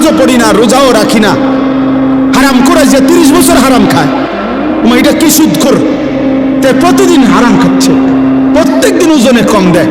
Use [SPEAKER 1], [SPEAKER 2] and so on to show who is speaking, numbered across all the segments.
[SPEAKER 1] নামাজও পড়ি না, রোজাও রাখি না। হারাম করে যে তিরিশ বছর হারাম খায়। উমা, এটা কি সুদ কর প্রতিদিন হারাম খাচ্ছে। প্রত্যেক দিন ওজনে কম দেয়।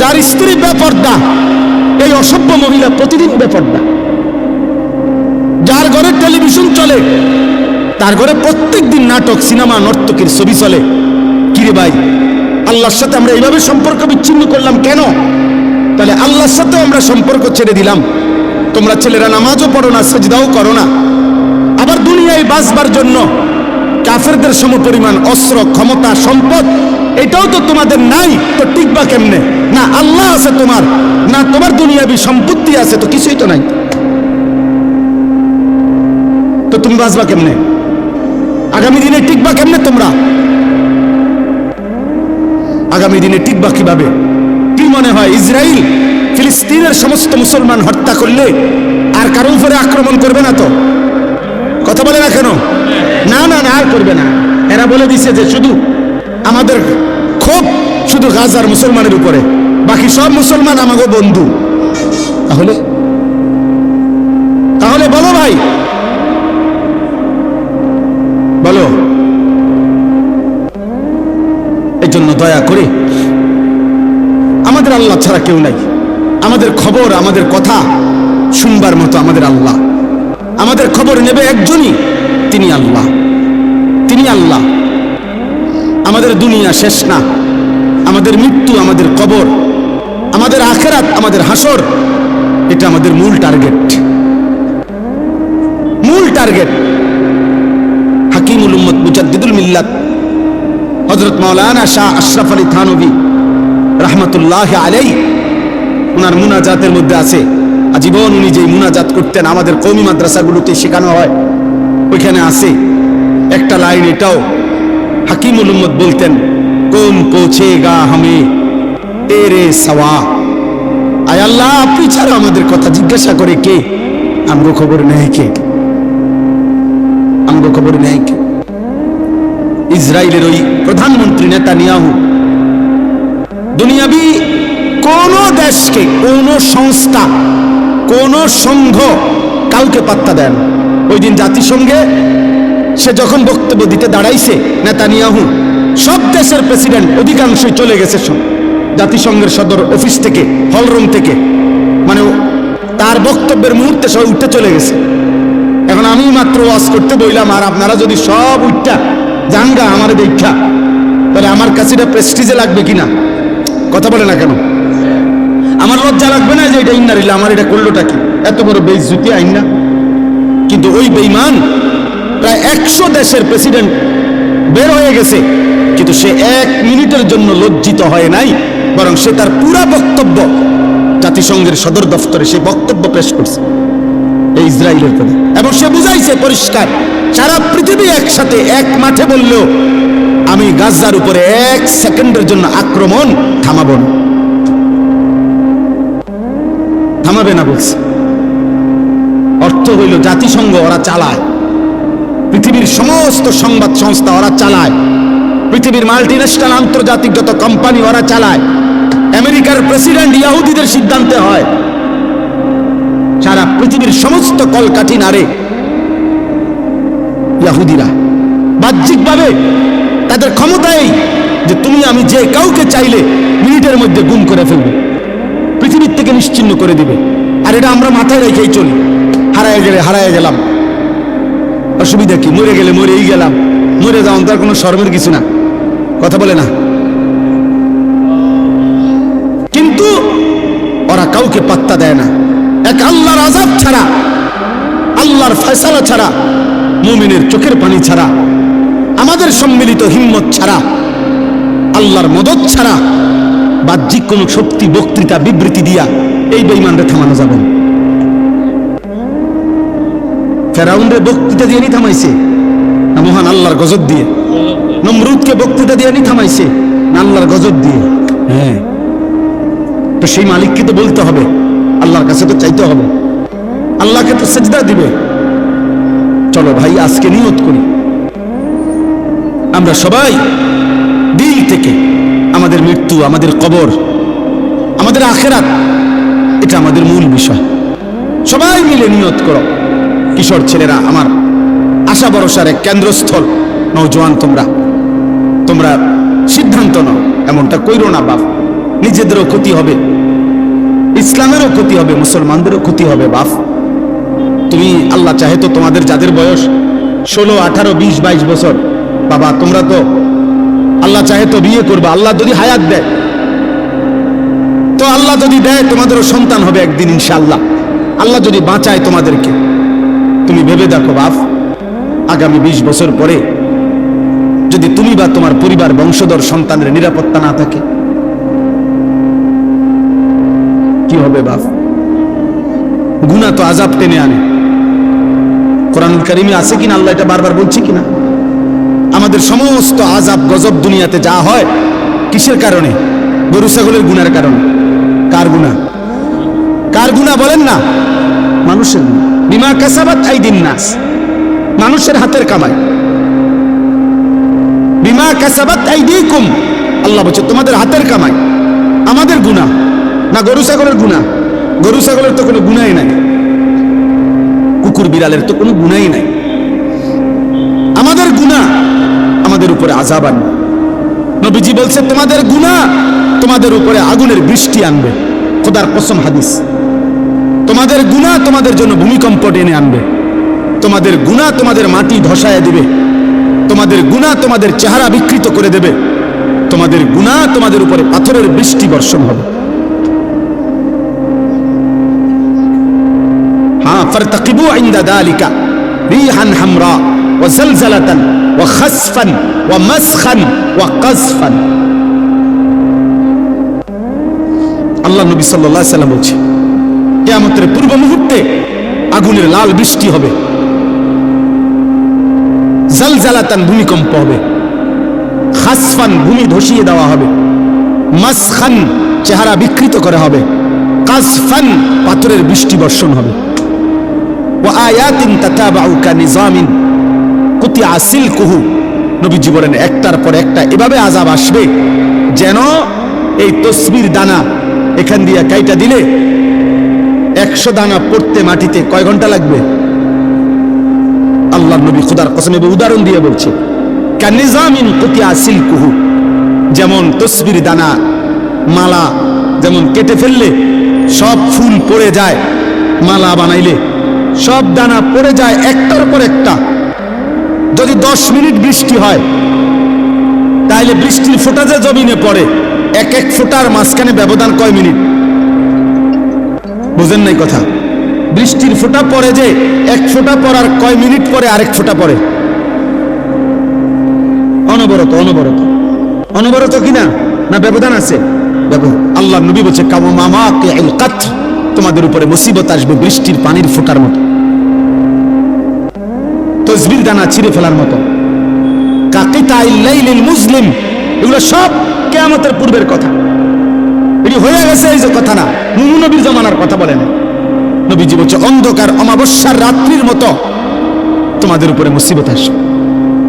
[SPEAKER 1] যার স্ত্রী বেপর্দা, এই অসভ্য মহিলা প্রতিদিন বেপর্দা। যার ঘরে টেলিভিশন চলে, তার ঘরে প্রত্যেক দিন নাটক, সিনেমা, নর্তকীর ছবি চলে। কিরে ভাই, আল্লাহর সাথে আমরা এইভাবে সম্পর্ক বিচ্ছিন্ন করলাম কেন? তাহলে আল্লাহর সাথেও আমরা সম্পর্ক ছেড়ে দিলাম। তোমরা ছেলেরা নামাজও পড়ো না, সেজদাও করো না। আবার দুনিয়ায় বাঁচবার জন্য কাফেরদের সম পরিমাণ অস্ত্র, ক্ষমতা, সম্পদ, এটাও তো তোমাদের নাই, তো টিকবা কেমনে? না আল্লাহ আছে তোমার, না তোমার দুনিয়াবি সম্পত্তি আছে, তো কিছুই তো নাই। তো তুমি বাঁচবা কেমনে? আগামী দিনে টিকবা কেমনে তোমরা? আগামী দিনে টিকবা কীভাবে? মনে হয় ইসরায়েল ফিলিস্তিনের সমস্ত মুসলমান হত্যা করলে আর কারও উপরে আক্রমণ করবে না তো? কথা বলে না কেন? না না না, আর করবে না। এরা বলে দিছে যে শুধু আমাদের ক্ষোভ শুধু গাজার মুসলমানের উপরে, বাকি সব মুসলমান আমাকে বন্ধু। তাহলে? তাহলে বলো ভাই। বলো। এই জন্য দয়া করে আমাদের আল্লাহ ছাড়া কেউ নাই। আমাদের খবর, আমাদের কথা শুনবার মতো আমাদের আল্লাহ। আমাদের খবর নেবে একজনই, তিনি আল্লাহ। তিনি আল্লাহ। আমাদের দুনিয়া শেষ না। আমাদের মৃত্যু আমাদের কবর। আমাদের আখেরাত আমাদের হাসর। এটা আমাদের মূল টার্গেট। মূল টার্গেট। হাকিমুল উম্মত মুজাদ্দিদুল মিল্লাত। হজরত মাওলানা শাহ আশরাফ আলী থানবী রহমতুল্লাহ আলাই ওনার মুনাজাতের মধ্যে আছে। আজীবন উনি যে মুনাজাত করতেন, আমাদের কৌমি মাদ্রাসাগুলোতে শেখানো হয়। ওইখানে আছে। একটা লাইন এটাও হাকিমুল উম্মদ বলতেন কোন পৌঁছেগা হামে তেরে সওয়া। আয় আল্লাহ, আপনি ছাড়া আমাদের কথা জিজ্ঞাসা করে কে? আমগো খবর নেয় কে? আমগো খবর নেয় কে? ইসরায়েলের ওই প্রধানমন্ত্রী নেতা নিয়াহু দুনিয়াবি কোন দেশকে, কোন সংস্থা, কোন সংঘ কাউকে পাত্তা দেন। ওই দিন জাতিসংঘে সে যখন বক্তব্য দিতে দাঁড়াইছে, নেতানিয়াহু, সব দেশের প্রেসিডেন্ট অধিকাংশই চলে গেছে জাতিসংঘের সদর অফিস থেকে, হলরুম থেকে মানে তার বক্তব্যের মুহূর্তে সব উঠতে চলে গেছে। এখন আমি মাত্র ওয়াজ করতে বইলাম, আর আপনারা যদি সব উঠটা জানগা আমার দীক্ষা তাহলে আমার কাছে এটা প্রেস্টিজে লাগবে কিনা? কথা বলে না কেন? আমার লজ্জা লাগবে না যে এটা ইন্নারিল্লা আমার এটা করলোটা কি? এত বড় বেইজ্জুতি আইন না? কিন্তু ওই বেইমান প্রায় একশো দেশের প্রেসিডেন্ট বের হয়ে গেছে, কিন্তু সে এক মিনিটের জন্য লজ্জিত হয় নাই, বরং সে তার পুরা বক্তব্য জাতিসংঘের সদর দফতরে সে বক্তব্য পেশ করছে। এই ইসরায়েলের কথা এবং সে বুঝাইছে পরিষ্কার, সারা পৃথিবী একসাথে এক মাঠে বললেও আমি গাজার উপরে এক সেকেন্ডের জন্য আক্রমণ থামাবো না। থামাবে না বলছে। অর্থ হইল জাতিসংঘ ওরা চালায়। পৃথিবীর সমস্ত সংবাদ সংস্থা ওরা চালায়। পৃথিবীর মাল্টিন্যাশনাল আন্তর্জাতিক যত কোম্পানি ওরা চালায়। আমেরিকার প্রেসিডেন্ট ইয়াহুদিদের সিদ্ধান্তে হয়। সারা পৃথিবীর সমস্ত কলকাঠি নারে ইয়াহুদিরা বাহ্যিকভাবে ক্ষমতা এই যে তুমি, আমি যে কাউকে চাইলে মিনিটের মধ্যে গুম করে ফেলবে। পৃথিবীর থেকে নিশ্চিন্ন করে দিবে। আর এটা আমরা মাথায় রেখেই চলি। হারায় গেলে হারায় গেলাম। অসুবিধা কি? মরে গেলে মরেই গেলাম। মরে যাওয়ান তার কোনো শর্মের কিছু না। কথা বলে না। কিন্তু ওরা কাউকে পাত্তা দেয় না। এক আল্লাহর আজাব ছাড়া, আল্লাহর ফয়সালা ছাড়া, মুমিনের চোখের পানি ছাড়া আমাদের সম্মিলিত হিম্মত ছাড়া, আল্লাহর মদত ছাড়া বাহ্যিক কোন শক্তি, বক্তৃতা, বিবৃতি দিয়া এই বেইমানরে থামানো যাবে না। ফেরাউনরে বক্তৃতা দিয়ে নি থামাইছে, না মহান আল্লাহর গজব দিয়ে? নমরুদকে বক্তৃতা দিয়ে নি থামাইছে, না আল্লাহর গজব দিয়ে? হ্যাঁ। তো সেই মালিককে তো বলতে হবে, আল্লাহর কাছে তো চাইতে হবে। আল্লাহকে তো সেজদা দিবে। চলো ভাই, আজকে নিয়ত করি। আমরা সবাই দিল থেকে আমাদের মৃত্যু, আমাদের কবর, আমাদের আখেরাত, এটা আমাদের মূল বিষয়। সবাই মিলে নিয়ত করো। কিশোর ছেলেরা, আমার আশা ভরসার এক কেন্দ্রস্থল। নৌজওয়ান তোমরা। তোমরা সিদ্ধান্ত নাও, এমনটা কইরো না বাপ। নিজেদেরও ক্ষতি হবে। ইসলামেরও ক্ষতি হবে, মুসলমানদেরও ক্ষতি হবে বাপ। তুমি আল্লাহ চাহে তো তোমাদের, যাদের বয়স ষোলো, আঠারো, বিশ, বাইশ বছর বাবা, তোমরা তো আল্লাহ চাহে তো বিয়ে করবে, আল্লাহ যদি হায়াত দেয়। তো আল্লাহ যদি দেয়, তোমাদেরও সন্তান হবে একদিন, ইনশাআল্লাহ। আল্লাহ যদি বাঁচায় তোমাদেরকে, তুমি ভেবে দেখো বাপ, আগামী বিশ বছর পরে যদি তুমি বা তোমার পরিবার, বংশধর, সন্তানের নিরাপত্তা না থাকে, কি হবে বাপ? গুণা তো আজাব টেনে আনে। কোরআন কারিমে আছে কিনা? আল্লাহ এটা বারবার বলছি কিনা? আমাদের সমস্ত আজাব গজব দুনিয়াতে যা হয়, কিসের কারণে? গরু, ছাগলের গুনার কারণে। কার গুণা কার গুণা বলেন না? মানুষের বিমা কাসাবাত আইদিন নাস। মানুষের হাতের কামাই। বিমা কাসাবাত আইদিকুম। আল্লাহ বলছে, তোমাদের হাতের কামাই। আমাদের গুণা না, গরু, ছাগলের গুণা গরু, ছাগলের তো কোনো গুণাই নাই। কুকুর, বিড়ালের তো কোনো গুণাই নাই। আমাদের গুণা আমাদের উপরে আজাব আনবে। নবীজি বলছে তোমাদের গুণা তোমাদের উপরে আগুনের বৃষ্টি আনবে। খোদার কসম হাদিস। তোমাদের গুণা তোমাদের জন্য ভূমিকম্প টেনে আনবে। তোমাদের গুণা তোমাদের মাটি ধসায় দিবে। তোমাদের গুণা তোমাদের চেহারা বিকৃত করে দেবে। তোমাদের গুণা তোমাদের উপরে পাথরের বৃষ্টি বর্ষণ হবে। হ্যাঁ ফারতাকিবু ইনদা দালিকা রিহান হামরা। আল্লাহ নবী সাল্লাম বলছে পূর্ব মুহূর্তে আগুনের লাল বৃষ্টি হবে। জালজালাতান ভূমিকম্প হবে। খাসফান ভূমি ধসিয়ে দেওয়া হবে। মাসখান চেহারা বিকৃত করা হবে। কাসফান পাথরের বৃষ্টি বর্ষণ হবে। ও আয়াতিন তাতাবাউ কানিজামিন কুতি আসিল কুহু নবীজি বলেন একটার পর একটা এভাবে আজাব আসবে যেন এই তসবির দানা এখান দিয়ে কাইটা দিলে একশো দানা পড়তে মাটিতে কয় ঘণ্টা লাগবে? আল্লাহ নবী খুদার কসম এবং উদাহরণ দিয়ে বলছে, কানিজামিন কুতি আসিল কুহু যেমন তসবির দানা, মালা যেমন কেটে ফেললে সব ফুল পড়ে যায়, মালা বানাইলে সব দানা পড়ে যায় একটার পর একটা। যদি দশ মিনিট বৃষ্টি হয় তাহলে বৃষ্টির ফোঁটা যে জমিনে পড়ে, এক এক ফোঁটার মাঝখানে ব্যবধান কয় মিনিট? বুঝেন নাই কথা? বৃষ্টির ফোঁটা পড়ে যে এক ফোঁটা পড়ার কয় মিনিট পরে আরেক ফোঁটা পড়ে? অনবরত অনবরত। অনবরত কিনা না? ব্যবধান আছে? আল্লাহ নবী বলছে কামো মামা কে তোমাদের উপরে মুসিবত আসবে বৃষ্টির পানির ফোঁটার মতো। তসবির দানা ছিঁড়ে ফেলার মতো। মুসলিম, এগুলো সব কেয়ামতের পূর্বের কথা। এটি হয়ে গেছে এই যে কথা না নবীর জমানার কথা বলেন। নবীজি বলছে, অন্ধকার, অমাবস্যার রাত্রির মতো তোমাদের উপরে মুসিবত আসবে।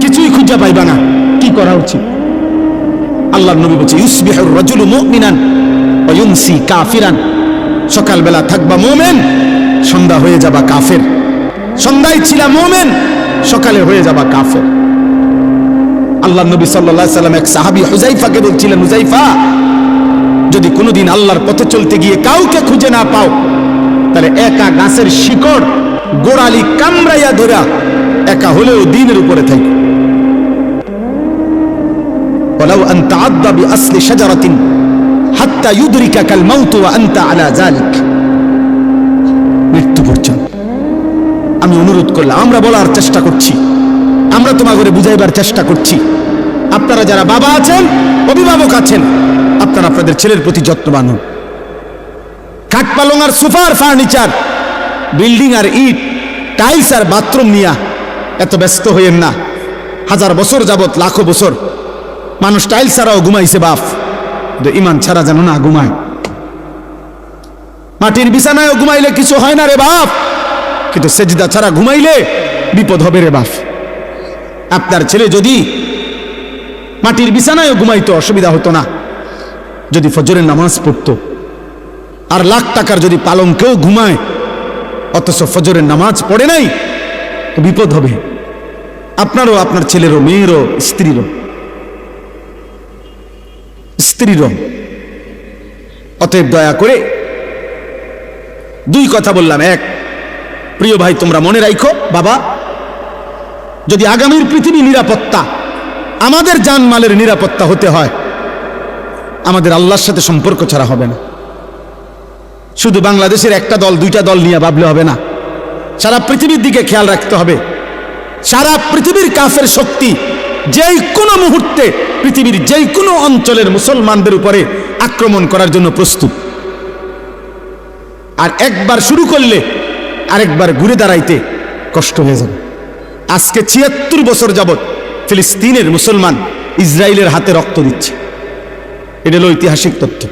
[SPEAKER 1] কিছুই খুঁজে পাইবা না, কি করা উচিত? আল্লাহ নবী বলছে, ইউসবিহুর রাজুলু মুমিনান ওয়া ইউমসি কাফিরান। সকালবেলা থাকবা মোমেন, সন্ধ্যা হয়ে যাবা কাফের। সন্ধ্যায় ছিলা মোমেন সকালে হয়ে যাবা কাফের আল্লাহ নবী সাল্লাল্লাহু সাল্লাম এক সাহাবী হুজাইফাকে বলছিলেন হুজাইফা যদি কোনোদিন আল্লাহর পথে চলতে গিয়ে কাউকে খুঁজে না পাও তাহলে একা গাছের শিকড় গোড়ালি কামড়াইয়া ধরা একা হলেও দিনের উপরে থাকি ولو أن تعض بأصل شجرة حتى يدركك الموت وأنت على ذلك মৃত্যু পর্যন্ত আমি অনুরোধ করলাম, আমরা বলার চেষ্টা করছি। আমরা তোমাকে বুঝাইবার চেষ্টা করছি। আপনারা যারা বাবা আছেন, অভিভাবক আছেন, আপনারা আপনাদের ছেলের প্রতি যত্নবান হন। খাট পালং আর সোফার ফার্নিচার, বিল্ডিং আর ইট, টাইলস আর বাথরুম নিয়া এত ব্যস্ত হইয়েন না। হাজার বছর যাবত লাখো বছর মানুষ টাইল ছাড়াও ঘুমাইছে বাপ। ইমান ছাড়া যেন না ঘুমায়। মাটির বিছানায় ঘুমাইলে কিছু হয় না রে বাপ। কিন্তু সেজিদা ছাড়া ঘুমাইলে বিপদ হবে রে বাপ। আপনার ছেলে যদি মাটির বিছানায়ও ঘুমাইতো, অসুবিধা হতো না। যদি ফজরের নামাজ পড়তো, আর লাখ টাকার যদি পালঙ্কেও ঘুমায়, অথচ ফজরের নামাজ পড়ে নাই, তো বিপদ হবে। আপনারও, আপনার ছেলেরও, মেয়েরও, স্ত্রীরও। স্ত্রীরও। অতএব দয়া করে দুই কথা বললাম। এক প্রিয় ভাই, তোমরা মনে রাখো বাবা, যদি আগামীর পৃথিবী নিরাপত্তা, আমাদের জানমালের নিরাপত্তা হতে হয়, আমাদের আল্লাহর সাথে সম্পর্ক ছাড়া হবে না। শুধু বাংলাদেশের একটা দল, দুইটা দল নিয়ে ভাবলে হবে না। সারা পৃথিবীর দিকে খেয়াল রাখতে হবে। সারা পৃথিবীর কাফের শক্তি যেই কোনো মুহূর্তে পৃথিবীর যেই কোনো অঞ্চলের মুসলমানদের উপরে আক্রমণ করার জন্য প্রস্তুত। আর একবার শুরু করলে আরেকবার ঘুরে দাঁড়াইতে কষ্ট হয়ে যাবে। আজকে ছিয়াত্তর বছর যাবৎ ফিলিস্তিনের মুসলমান ইসরায়েলের হাতে রক্ত দিচ্ছে। এটা হলো ঐতিহাসিক তথ্য।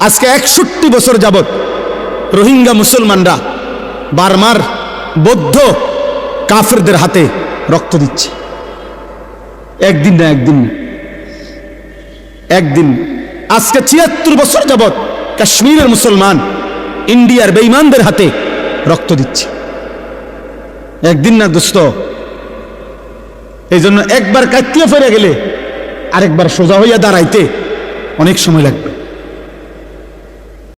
[SPEAKER 1] আজকে একষট্টি বছর যাবৎ রোহিঙ্গা মুসলমানরা বার্মার বৌদ্ধ কাফেরদের হাতে রক্ত দিচ্ছে। একদিন না একদিন একদিন। আজকে ছিয়াত্তর বছর যাবৎ কাশ্মীরের মুসলমান, ইন্ডিয়ার বেইমানদের হাতে রক্ত দিচ্ছে। একদিন না দোস্ত এই জন্য একবার কাটিয়ে ফেরে গেলে আরেকবার সোজা হইয়া দাঁড়াইতে অনেক সময় লাগবে।